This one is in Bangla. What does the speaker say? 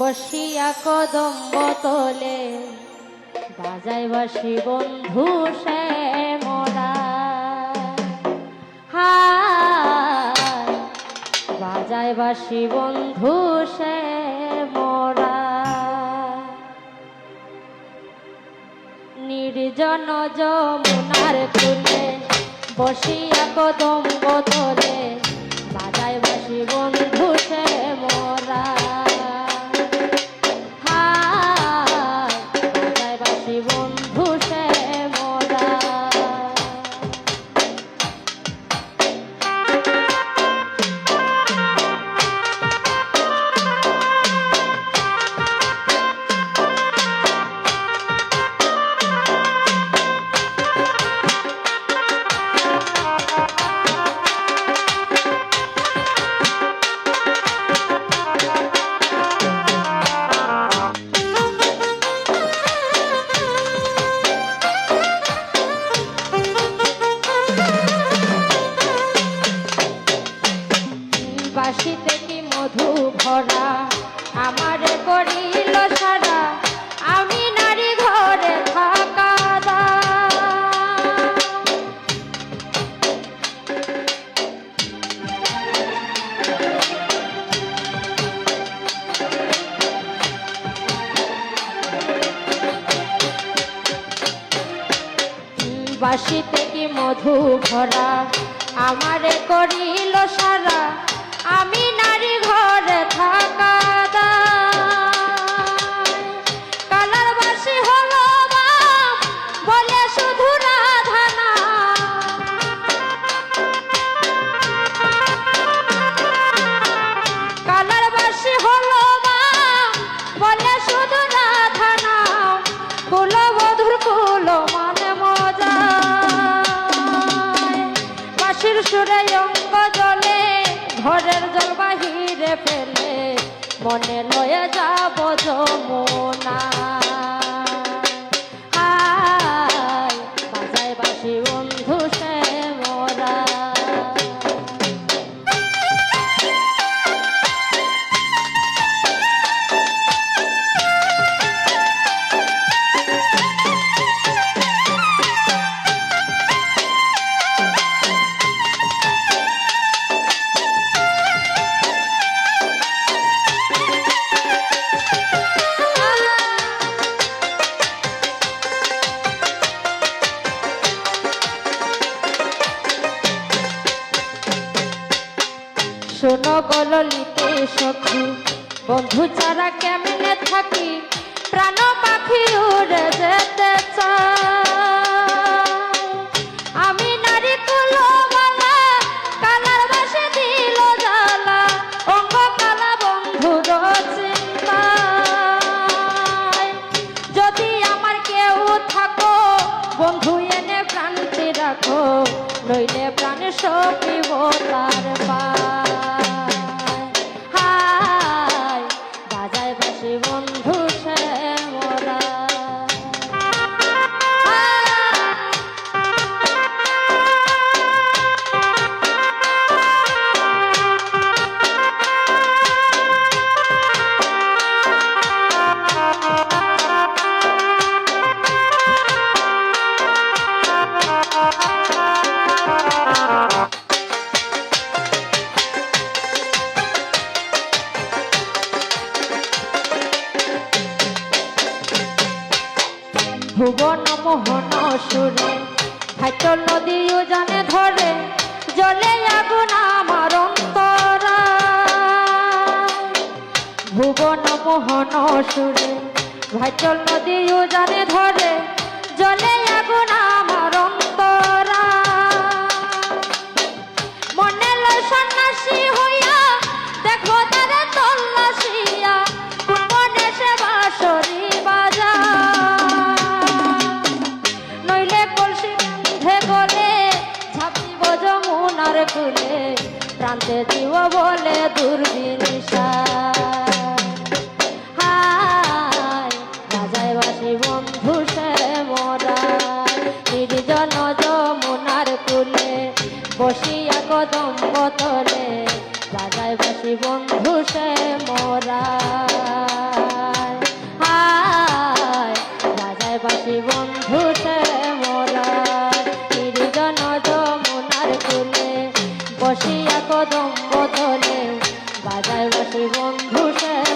বসিয়া কদম বোতলে বাজাই বাসি বন্ধু সে মোরা। হায়, বাজায় বাসি বন্ধু সে মোরা। নির্জন যমুনার কুলে বসিয়া কদম বোতলে বাজায় বাসি বন্ধু বাসিতে কি মধু ভরা আমারে করিল সারা, আমি নারী ঘরে থাকা। বাসিতে কি মধু ভরা, আমারে করিল সারা আমি নারী ঘরে থাকা দায়। কালার বাসি ঘরের জল বাহিরে ফেলে মনে লয়ে যাব যমুনা। শোনো গললিতে সখী। বন্ধু ছাড়া কেমনে থাকি? প্রাণ পাখি উড়ে যেতে আমি নারী কুলবালা কালার বাসে দিল জ্বালা অঙ্গ কালা চিন্তায়। যদি আমার কেউ থাকো, বন্ধু এনে প্রাণটি রাখো, নইলে প্রাণে সপিব ভুবন মোহন সুরে হাইটল নদীও জানে ধরে জলে আগুন আমার অন্তরা। ভুবন মোহন সুরে ভাইচল নদীও জানে যমুনার কুলে প্রান্তে জীব বলে দুর্বিনিশা কদম বদলে বাজায় বসে বন্ধু সে